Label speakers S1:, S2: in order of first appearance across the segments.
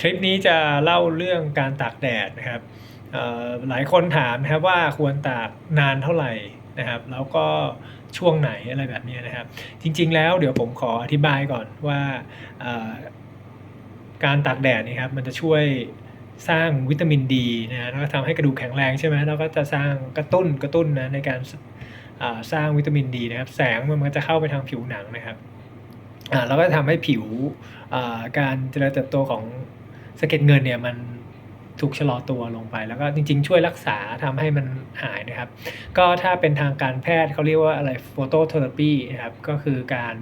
S1: คลิปนี้จะเล่าเรื่องการตากแดดนะครับหลายคนถามนะครับว่าควรตากนานเท่าไหร่นะครับ แล้วก็ช่วงไหนอะไรแบบนี้นะครับ จริงๆแล้วเดี๋ยวผมขออธิบายก่อนว่าการตากแดดนี่ครับมันจะช่วยสร้างวิตามินดีนะฮะแล้วก็ทำให้กระดูกแข็งแรงใช่ไหมแล้วก็จะสร้างกระตุ้นกระตุ้นนะในการสร้างวิตามินดีนะครับ แสงมันก็จะเข้าไปทางผิวหนังนะครับ อ่าแล้วก็ทำให้ผิวการเจริญเติบโตของสะเก็ดเงินเนี่ยมันถูกชะลอตัวลงไป แล้วก็จริง ๆ ช่วยรักษาทำให้มันหายนะครับ ก็ถ้าเป็นทางการแพทย์เขาเรียกว่าอะไรโฟโตเทอราปีนะครับก็คือการ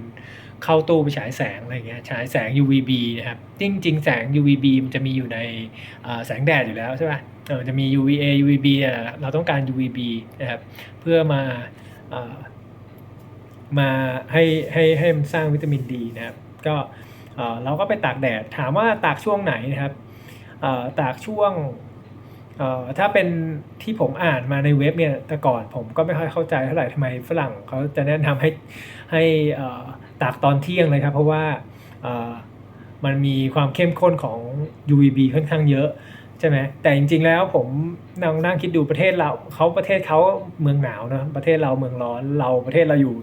S1: เข้าตู้ไปฉายแสงอะไรเงี้ยฉายแสง UVB นะครับจริง ๆ แสง UVB มันจะมีอยู่ในแสงแดดอยู่แล้วใช่ป่ะจะมี UVA UVB เราต้องการ UVB นะครับเพื่อมา มาให้ให้ให้มันสร้างวิตามินดีนะครับ ก็เราก็ไปตากแดดถามว่าตากช่วงไหนนะครับตากช่วงถ้าเป็นที่ผมอ่านมาในเว็บเนี่ยแต่ก่อนผมก็ไม่ค่อยเข้าใจเท่าไหร่ทำไมฝรั่งเขาจะแนะนำให้ให้ตากตอนเที่ยงเลยครับ เพราะว่ามันมีความเข้มข้นของ UVB ค่อนข้างเยอะ ใช่ไหมแต่จริงๆแล้วผมนั่งนั่งคิดดูประเทศเราเขาประเทศเขาเมืองหนาวนะประเทศเราเมืองร้อนเราประเทศเราอยู่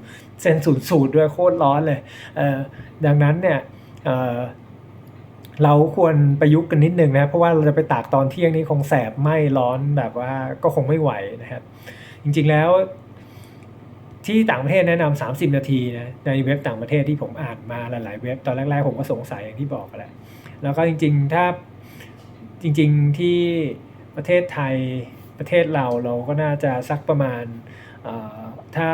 S1: เส้นศูนย์สูตรด้วยโคตรร้อนเลยเออดังนั้นเนี่ยเออเราควรประยุกต์กันนิดนึงนะเพราะว่าเราจะไปตากตอนเที่ยงนี้คงแสบไหม้ร้อนแบบว่าก็คงไม่ไหวนะครับ จริงๆแล้วที่ต่างประเทศแนะนำ30 นาทีนะในเว็บต่างประเทศที่ผมอ่านมาหลายๆเว็บตอนแรกๆผมก็สงสัยอย่างที่บอกแหละแล้วก็จริง ๆ ถ้า จริงๆที่ประเทศไทยประเทศเราเราก็น่าจะสักประมาณถ้า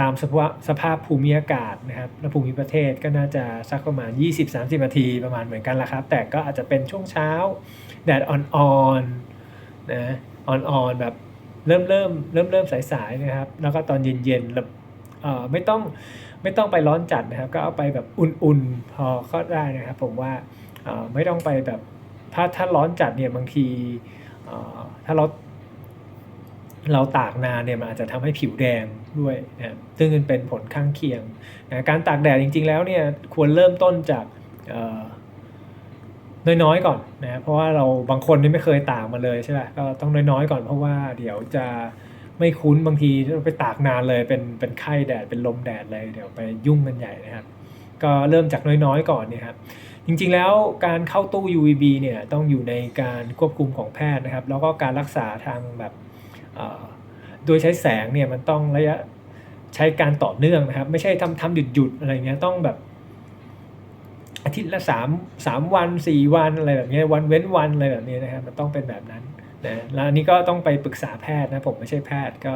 S1: ตามสภาพสภาพภูมิอากาศนะครับและภูมิประเทศก็น่าจะสักประมาณ 20-30 นาทีประมาณเหมือนกันละครับ แต่ก็อาจจะเป็นช่วงเช้าแดดอ่อนๆนะอ่อนๆแบบเริ่มเริ่มเริ่มเริ่มสายๆนะครับ แล้วก็ตอนเย็นๆแล้วเอ่อไม่ต้องไม่ต้องไปร้อนจัดนะครับ ก็เอาไปแบบอุ่นๆพอก็ได้นะครับ ผมว่าไม่ต้องไปแบบ ถ้าถ้าร้อนจัดเนี่ยบางทีถ้าเราเราตากนานเนี่ยมันอาจจะทำให้ผิวแดงด้วยนะซึ่งมันเป็นผลข้างเคียงนะการตากแดดจริง ๆ แล้วเนี่ยควรเริ่มต้นจากน้อยๆก่อนนะเพราะว่าเราบางคนนี่ไม่เคยตากมาเลยใช่ไหมก็ต้องน้อยๆก่อนเพราะว่าเดี๋ยวจะไม่คุ้นบางทีไปตากนานเลยเป็นเป็นไข้แดดเป็นลมแดดเลยเดี๋ยวไปยุ่งกันใหญ่นะครับ ก็เริ่มจากน้อยๆก่อนเนี่ยครับ จริงๆแล้วการเข้าตู้ UVB เนี่ยต้องอยู่ในการควบคุมของแพทย์นะครับ แล้วก็การรักษาทางแบบโดยใช้แสงเนี่ยมันต้องระยะใช้การต่อเนื่องนะครับ ไม่ใช่ทำทำหยุดหยุดอะไรเงี้ยต้องแบบอาทิตย์ละสามสามวันสี่วันอะไรแบบเนี้ยวันเว้นวันอะไรแบบนี้นะครับมันต้องเป็นแบบนั้นนะแล้วอันนี้ก็ต้องไปปรึกษาแพทย์นะผมไม่ใช่แพทย์ก็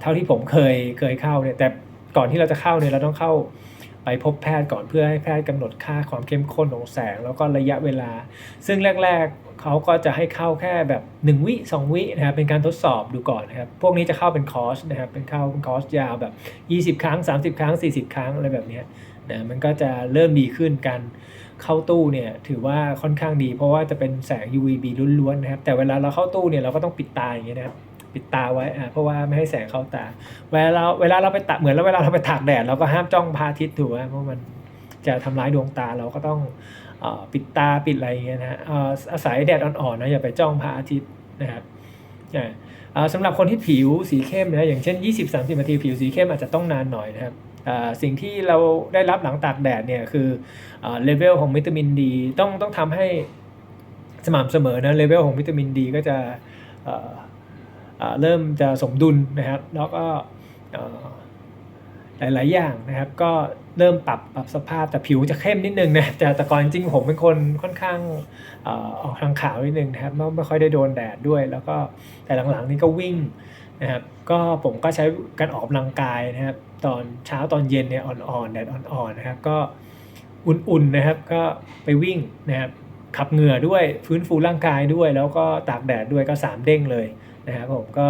S1: เท่าที่ผมเคยเคยเข้าเนี่ยแต่ก่อนที่เราจะเข้าเนี่ยเราต้องเข้า ไปพบแพทย์ก่อนเพื่อให้แพทย์กำหนดค่าความเข้มข้นของแสง แล้วก็ระยะเวลา ซึ่งแรก ๆเขาก็จะให้เข้าแค่แบบ 1 วิ 2 วินะครับเป็นการทดสอบดูก่อนนะครับพวกนี้จะเข้าเป็นคอร์สนะครับเป็นเข้าเป็นคอร์สยาวแบบ 20 ครั้ง 30 ครั้ง 40 ครั้งอะไรแบบเนี้ยนะมันก็จะเริ่มดีขึ้นการเข้าตู้เนี่ยถือว่าค่อนข้างดี เพราะว่าจะเป็นแสง UVB ล้วนๆนะครับแต่เวลาเราเข้าตู้เนี่ยเราก็ต้องปิดตาอย่างเงี้ยนะครับ ปิดตาไว้อ่าเพราะว่าไม่ให้แสงเข้าตา เวลาเราเวลาเราไปตากเหมือนแล้วเวลาเราไปตากแดดเราก็ห้ามจ้องพระอาทิตย์ถูกไหมเพราะมันจะทำร้ายดวงตาเราก็ต้องอปิดตาปิดอะไรอย่างเงี้ยนะอาศัยแดดอ่อนๆนะอย่าไปจ้องพระอาทิตย์นะครับสำหรับคนที่ผิวสีเข้มนะอย่างเช่น 20-30 นาทีผิวสีเข้มอาจจะต้องนานหน่อยนะครับสิ่งที่เราได้รับหลังตากแดดเนี่ยคือเลเวลของวิตามินดีต้องต้องทำให้สม่ำเสมอนะเลเวลของวิตามินดีก็จะ เริ่มจะสมดุลนะครับ แล้วก็หลาย ๆ อย่างนะครับ ก็เริ่มปรับปรับสภาพแต่ผิวจะเข้มนิดนึงนะแต่แต่ก่อนจริงผมเป็นคนค่อนข้างออกทางขาวนิดนึงนะครับไม่ไม่ค่อยได้โดนแดดด้วย แล้วก็แต่หลัง ๆ นี่ก็วิ่งนะครับ ก็ผมก็ใช้การออกกำลังกายนะครับ ตอนเช้าตอนเย็นเนี่ยอ่อนๆแดดอ่อนๆนะครับ ก็อุ่น ๆ นะครับ ก็ไปวิ่งนะครับขับเหงื่อด้วยฟื้นฟูร่างกายด้วย แล้วก็ตากแดดด้วยก็สามเด้งเลย นะครับผมก็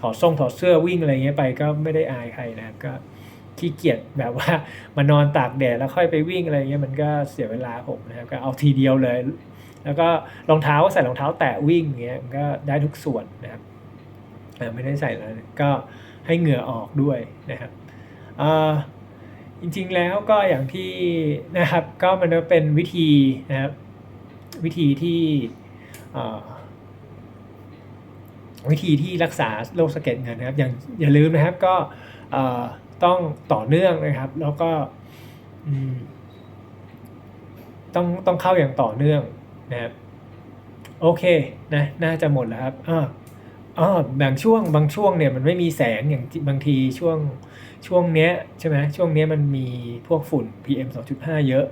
S1: ถอดส่งถอดเสื้อวิ่งอะไรเงี้ยไปก็ไม่ได้อายใครนะครับก็ขี้เกียจแบบว่ามานอนตากแดดแล้วค่อยไปวิ่งอะไรเงี้ยมันก็เสียเวลาผมนะครับก็เอาทีเดียวเลย แล้วก็รองเท้าก็ใส่รองเท้าแตะวิ่งเงี้ยมันก็ได้ทุกส่วนนะครับไม่ได้ใส่แล้วก็ให้เหงื่อออกด้วยนะครับอ่าจริงๆแล้วก็อย่างที่นะครับก็มันก็เป็นวิธีนะครับวิธีที่อ่อ วิธีที่รักษาโรคสะเก็ดเงินนะครับอย่างอย่าลืมนะครับก็ต้องต่อเนื่องนะครับ แล้วก็ต้องต้องเข้าอย่างต่อเนื่องนะครับโอเคนะน่าจะหมดแล้วครับอ่าอ๋อบางช่วงบางช่วงเนี่ยมันไม่มีแสงอย่างบางทีช่วงช่วงเนี้ยใช่ไหมช่วงเนี้ยมันมีพวกฝุ่น PM 2.5 เยอะ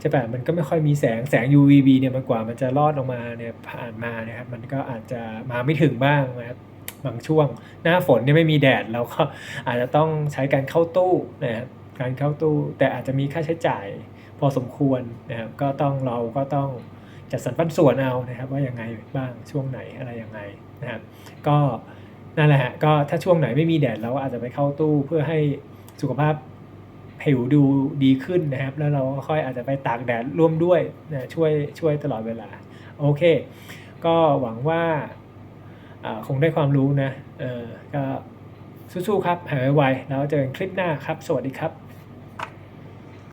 S1: ใช่ปะมันก็ไม่ค่อยมีแสงแสง UVB เนี่ยมันกว่ามันจะรอดออกมาเนี่ยผ่านมานะครับมันก็อาจจะมาไม่ถึงบ้างนะครับบางช่วง หน้าฝนเนี่ยไม่มีแดดเราก็อาจจะต้องใช้การเข้าตู้นะครับการเข้าตู้แต่อาจจะมีค่าใช้จ่ายพอสมควรนะครับก็ต้องเราก็ต้องจัดสรรปันส่วนเอานะครับ ว่ายังไงบ้างช่วงไหนอะไรยังไงนะครับก็นั่นแหละฮะก็ถ้าช่วงไหนไม่มีแดดเราก็อาจจะไปเข้าตู้เพื่อให้สุขภาพ ผิวดูดีขึ้นนะครับ แล้วเราก็ค่อยอาจจะไปตากแดดร่วมด้วยนะช่วยช่วยตลอดเวลา โอเค ก็หวังว่าอ่าคงได้ความรู้นะเออก็สู้ๆครับหายไวๆแล้วเจอกันคลิปหน้าครับ สวัสดีครับ